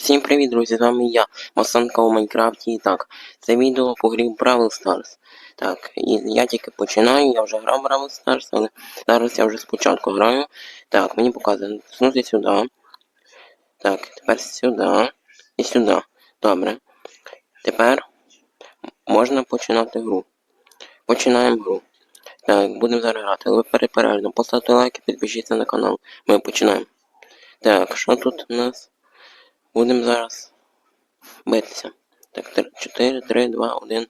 Всім привіт, друзі! З вами я, Масанка у Майнкрафті. І так, це відео по грі Бравл Stars. Так, і я тільки починаю, я вже грав Бравл Stars, але зараз я вже спочатку граю. Так, мені показує натиснути сюди. Так, тепер сюди і сюди. Добре. Тепер можна починати гру. Починаємо гру. Так, будемо зараз грати. Але перед поставте лайк і підпишіться на канал. Ми починаємо. Так, що тут у нас? Будемо зараз битися. Так, 4, 3, 2, 1.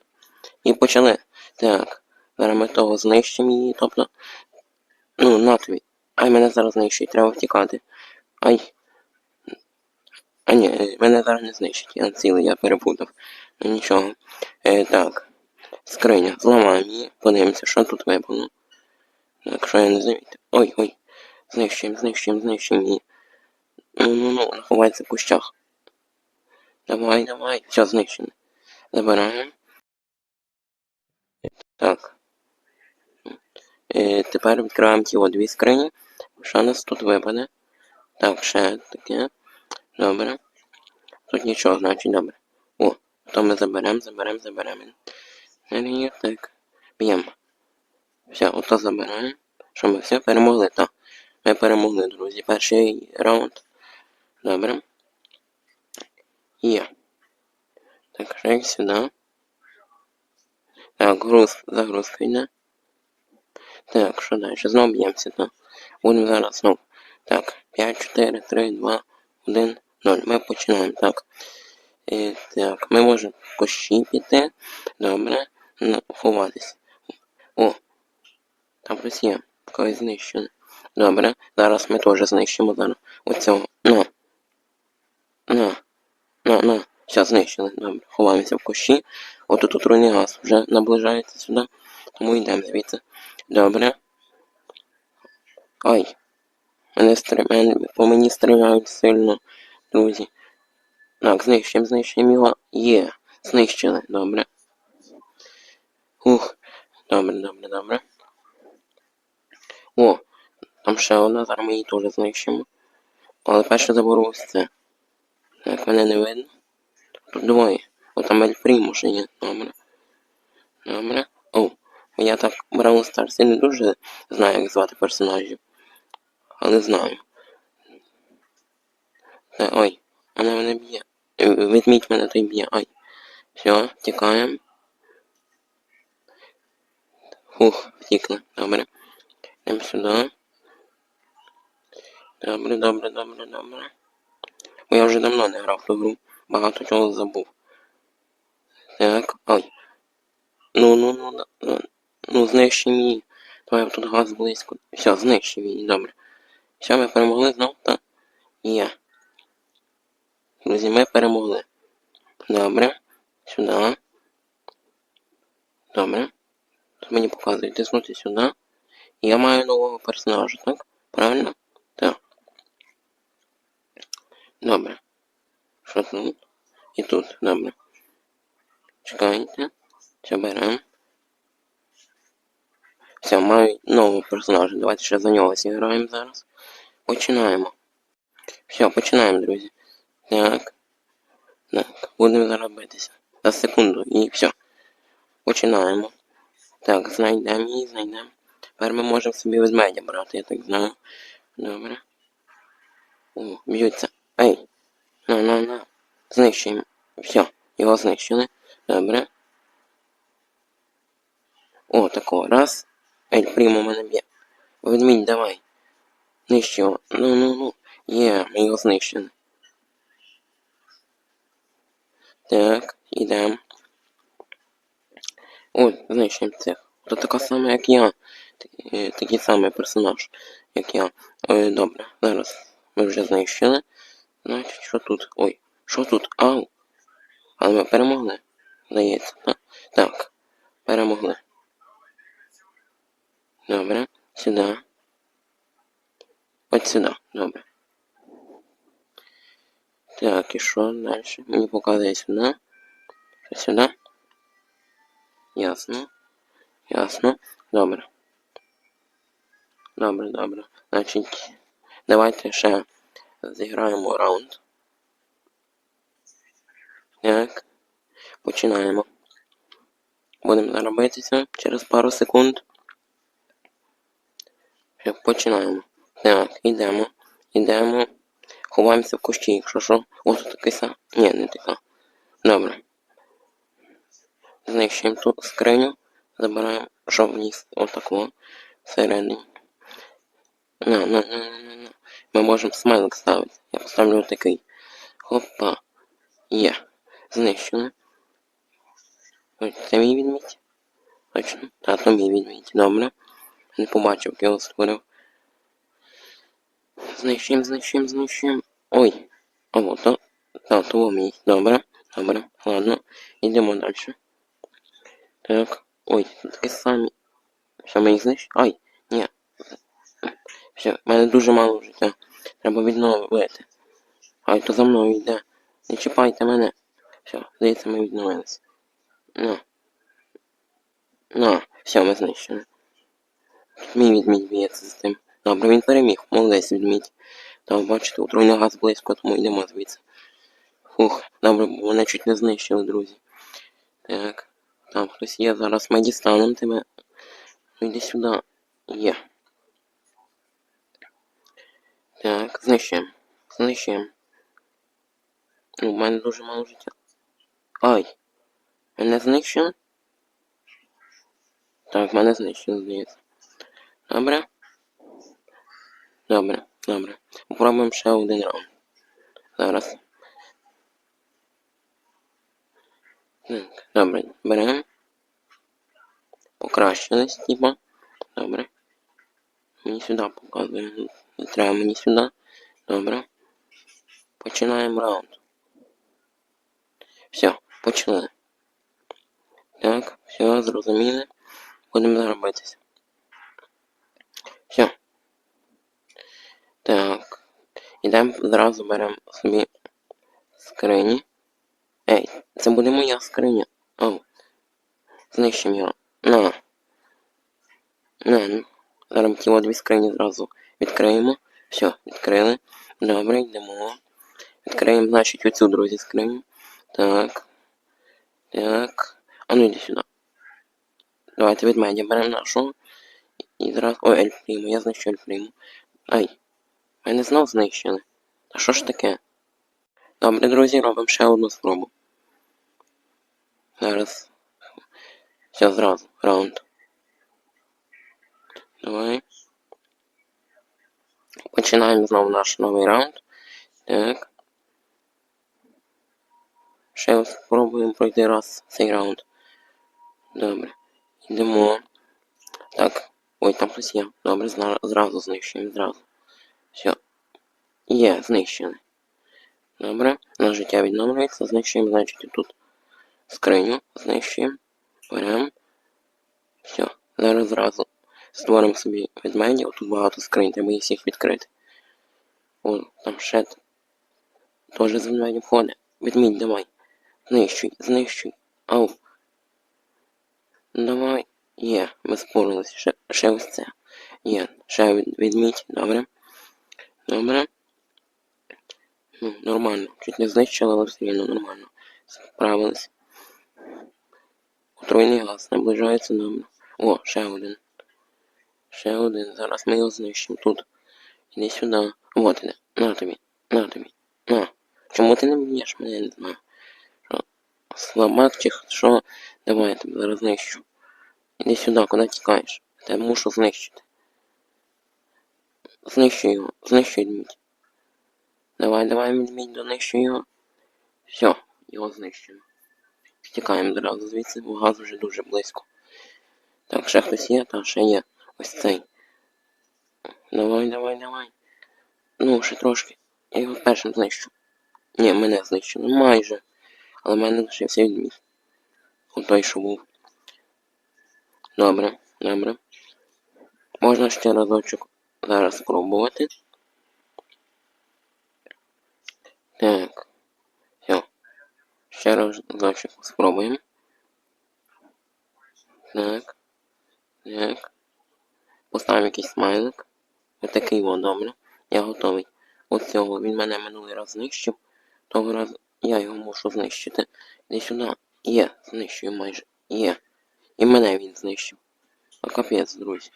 І почали. Так. Зараз ми того знищимо її, тобто. Ну, на тобі. Ай, мене зараз знищить, треба втікати. Ай. А ні, мене зараз не знищить. Я цілий, я перепутав. Ну нічого. Е, так. Скриня. Зламаємо її. Подивимося, що тут випало. Так, що я не замітив. Ой, ой. Знищуємо, знищуємо, знищуємо її. Ну, ну, ну, вона ховається в кущах. Давай, давай, все знищено. Забираємо. Так. Е, тепер відкриваємо ті дві скрині. Що нас тут випаде? Так, ще таке. Добре. Тут нічого, значить, добре. О, то ми заберемо, заберемо, заберемо. Енергію, так. Б'ємо. Все, ото забираємо. Що ми все перемогли, так. Ми перемогли, друзі. Перший раунд. Добре. Є. Так, шаг сюди. Так, груз, загрузка. Так, що далі? Знову б'ємося, так. Будемо зараз знову. Так, 5, 4, 3, 2, 1, 0. Ми починаємо, так. І, так, ми можемо кущі піти. Добре. Ну, ховатись. О, там є. Когось знищено. Добре. Зараз ми теж знищимо зараз. Оцього. Ну. Все, знищили. Добре. Ховаємося в кущі. От тут отруйний газ вже наближається сюди. Тому йдемо звідси. Добре. Ай. Мене стри... По мені стріляють сильно, друзі. Так, знищуємо, знищуємо його. Є. Знищили. Добре. Ух. Добре, добре, добре. О, там ще одна, зараз ми її теж знищимо. Але перше заберу це. Так, мене не видно. Тут двоє. О, там Ель Прімо ще є. Добре. Добре. О, я так Бравл Старс. Я не дуже знаю, як звати персонажів. Але знаю. Та, ой, вона мене б'є. Відміть мене той б'є. Ай. Все, тікаємо. Фух, втікли. Добре. Йдемо сюди. Добре, добре, добре, добре. Бо я вже давно не грав в ту гру. Багато чого забув. Так, ой. Ну, ну, ну, ну, ну, ну знищимо її. Тут газ близько. Все, знищив її, добре. Все, ми перемогли знов, так? Є. Друзі, ми перемогли. Добре. Сюди. Добре. Тут мені показує тиснути сюди. Я маю нового персонажа, так? Правильно? Так. Добре. Тут? І тут, добре. Чекайте. Все беремо. Все, маю нового персонажа. Давайте ще за нього зіграємо зараз. Починаємо. Все, починаємо, друзі. Так. Так, будемо зараз битися. За секунду і все. Починаємо. Так, знайдемо її, знайдемо. Тепер ми можемо собі ведмедя брати, я так знаю. Добре. О, б'ються. Ей. На, на, на. Знищуємо. Все, його знищили. Добре. О, такого. Раз. Ель, прямо мене б'є. Ведмідь, давай. Нищ. Ну, ну, ну. Є, ми його знищили. Так, ідемо. О, знищуємо цих. То така сама, як я. Такий, такий самий персонаж, як я. Ой, добре, зараз ми вже знищили. Значить, що тут? Ой, що тут? Ау! Але ми перемогли. Здається, так? Так, перемогли. Добре, сюди. От сюди, добре. Так, і що далі? Мені показує сюди. Сюди? Ясно. Ясно. Добре. Добре, добре. Значить, давайте ще зіграємо раунд. Так. починаємо. Будемо зараз битися через пару секунд. Починаємо. Так, йдемо. Йдемо. Ховаємося в кущі, якщо що. О, тут такий сам. Ні, не така. Добре. Знищуємо ту скриню. Забираємо, що вниз. Отако. Всередині. На, на, на, на, на. Ми можемо смайлик ставити. Я поставлю такий. Хопа. Є. Знищено. Ой, це мій відмідь? Точно. Та, то мій відмідь. Добре. Не побачив, як я його створив. Знищуємо, знищуємо, знищуємо. Ой. А вот то. Та, то мій. Добре. Добре. Ладно. Йдемо далі. Так. Ой, такі самі. Що ми їх знищимо? Ай, ні. Все, в мене дуже мало життя. Треба відновити. Ай, то за мною йде. Не чіпайте мене. Все, здається, ми відновились. На. На, все, ми знищили. Мій відмідь б'ється з тим. Добре, він переміг, молодець відмідь. Там, бачите, отруйний газ близько, тому йдемо звідси. Фух, добре, мене чуть не знищили, друзі. Так, там хтось є, зараз ми дістанемо тебе. Ну йди сюди. Є. Так, знищуємо. Знищуємо. Ну, в мене дуже мало життя. Ай! Мене знищили? Так, мене знищили, здається. Добре. Добре, добре. Попробуємо ще один раунд. Зараз. Так, добре, беремо. Покращились, типа. Добре. Мені сюди показує. Не треба мені сюди. Добре. Починаємо раунд. Все, почали. Так, все, зрозуміли. Будемо зараз битися. Все. Так. Ідемо зразу беремо собі скрині. Ей, це буде моя скриня. О. Знищимо його. На. На. Зараз ті дві скрині зразу відкриємо. Все, відкрили. Добре, йдемо. Відкриємо, значить, оцю, друзі, скриню. Так. Так. А ну йди сюди. Давайте від медіа беремо нашу. І зараз... Ой, ельфріму, я знищу ельфріму. Ай. Мене знов знищили. А що ж таке? Добре, друзі, робимо ще одну спробу. Зараз. Все зразу. Раунд. Давай. Починаємо знову наш новий раунд. Так. Ще спробуємо пройти раз цей раунд. Добре. Йдемо. Так. Ой, там хтось є. Добре, зразу знищуємо, зразу. Все. Є, знищили. Добре. На життя відновлюється. Знищуємо, значить, тут скриню. Знищуємо. Беремо. Все. Зараз зразу створимо собі ведмедів. Тут багато скринь, треба їх всіх відкрити. О, там ще т- теж з ведмедів ходить. Ведмідь, давай. Знищуй, знищуй. Ау. Ну, Давай. Є, ми спорилися. Ще, ще ось це. Є, ще відмідь, добре. Добре. Ну, нормально. Чуть не знищили, але все рівно нормально. Справились. Отруйний газ наближається добре. О, ще один. Ще один. Зараз ми його знищимо тут. Іди сюди. Вот іде. На тобі. На тобі. На. Чому ти не б'єш мене, не знаю. Що? Слабак чи що? Давай я тебе зараз знищу. Іди сюди, куди тікаєш? Я мушу знищити. Знищуй його. Знищуй відмідь. Давай, давай, відмідь, донищуй його. Все, його знищено. Втікаємо одразу звідси, бо газ вже дуже близько. Так, ще хтось є, та ще є. Ось цей. Давай, давай, давай. Ну, ще трошки. Я його першим знищу. Ні, мене знищено. Майже. Але в мене лишився відміст. У той, що був. Добре, добре. Можна ще разочок зараз спробувати. Так. Все. Ще разочок спробуємо. Так. Так. Поставимо якийсь смайлик. Отакий о, добре. Я готовий. Ось цього він мене минулий раз знищив. Того разу я його мушу знищити. Іди сюди. Є, знищую майже. Є. І мене він знищив. А капець, друзі.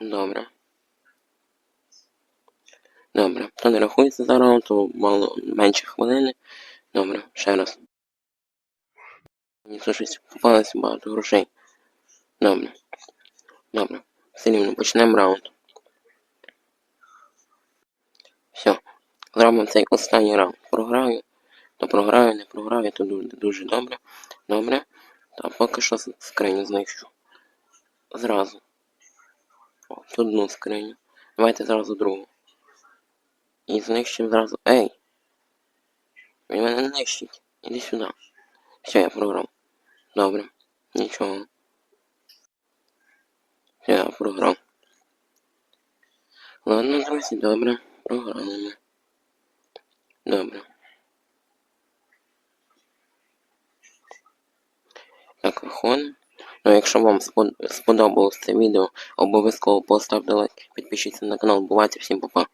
Добре. Добре. То не рахується за раунд, то мало менше хвилини. Добре, ще раз. Мені щось попалося багато грошей. Добре. Добре. Все рівно почнемо раунд. Все. Зробимо цей останній раунд. Програю. То програю, не програю, то дуже, дуже добре. Добре. Та поки що скриню знищу. Зразу. О, тут одну скриню. Давайте зразу другу. І знищимо зразу. Ей! Він мене не нищить. Іди сюди. Все, я програв. Добре. Нічого. Я програв. Ладно, друзі, добре. Програли. Добре. Так, виходимо. Ну, якщо вам спод- сподобалось це відео, обов'язково поставте лайк, підпишіться на канал. Бувайте всім па-па.